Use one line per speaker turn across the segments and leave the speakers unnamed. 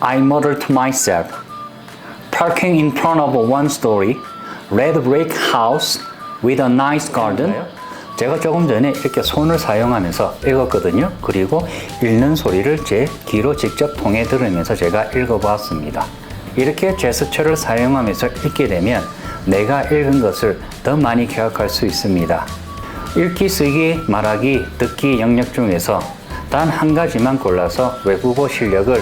I muttered to myself. Parking in front of a one-story red brick house with a nice garden. 제가 조금 전에 이렇게 손을 사용하면서 읽었거든요. 그리고 읽는 소리를 제 귀로 직접 통해 들으면서 제가 읽어보았습니다. 이렇게 제스처를 사용하면서 읽게 되면 내가 읽은 것을 더 많이 기억할 수 있습니다. 읽기, 쓰기, 말하기, 듣기 영역 중에서 단 한 가지만 골라서 외국어 실력을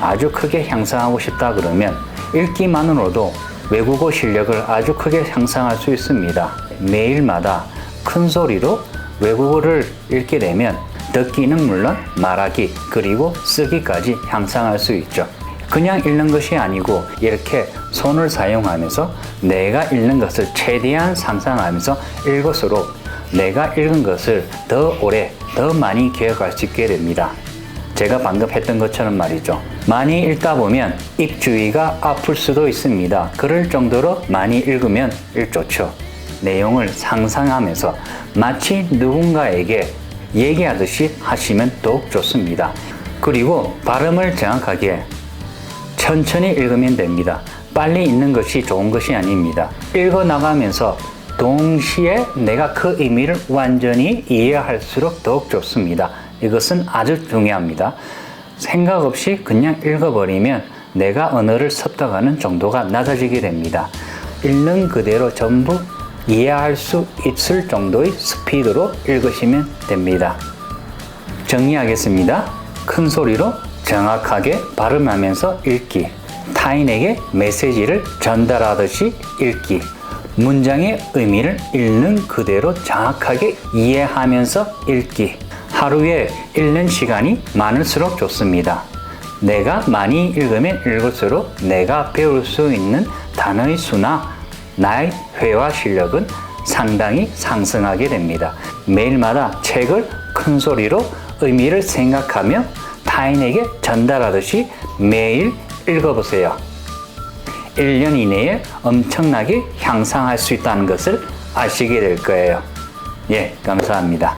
아주 크게 향상하고 싶다 그러면 읽기만으로도 외국어 실력을 아주 크게 향상할 수 있습니다. 매일마다 큰 소리로 외국어를 읽게 되면 듣기는 물론 말하기 그리고 쓰기까지 향상할 수 있죠. 그냥 읽는 것이 아니고 이렇게 손을 사용하면서 내가 읽는 것을 최대한 상상하면서 읽을수록 내가 읽은 것을 더 오래, 더 많이 기억할 수 있게 됩니다. 제가 방금 했던 것처럼 말이죠. 많이 읽다 보면 입 주위가 아플 수도 있습니다. 그럴 정도로 많이 읽으면 일좋죠. 내용을 상상하면서 마치 누군가에게 얘기하듯이 하시면 더욱 좋습니다. 그리고 발음을 정확하게 천천히 읽으면 됩니다. 빨리 읽는 것이 좋은 것이 아닙니다. 읽어 나가면서 동시에 내가 그 의미를 완전히 이해할수록 더욱 좋습니다. 이것은 아주 중요합니다. 생각 없이 그냥 읽어버리면 내가 언어를 습득하는 정도가 낮아지게 됩니다. 읽는 그대로 전부 이해할 수 있을 정도의 스피드로 읽으시면 됩니다. 정리하겠습니다. 큰 소리로 정확하게 발음하면서 읽기. 타인에게 메시지를 전달하듯이 읽기. 문장의 의미를 읽는 그대로 정확하게 이해하면서 읽기. 하루에 읽는 시간이 많을수록 좋습니다. 내가 많이 읽으면 읽을수록 내가 배울 수 있는 단어의 수나 나의 회화 실력은 상당히 상승하게 됩니다. 매일마다 책을 큰 소리로 의미를 생각하며 타인에게 전달하듯이 매일 읽어보세요. 1년 이내에 엄청나게 향상할 수 있다는 것을 아시게 될 거예요. 예, 감사합니다.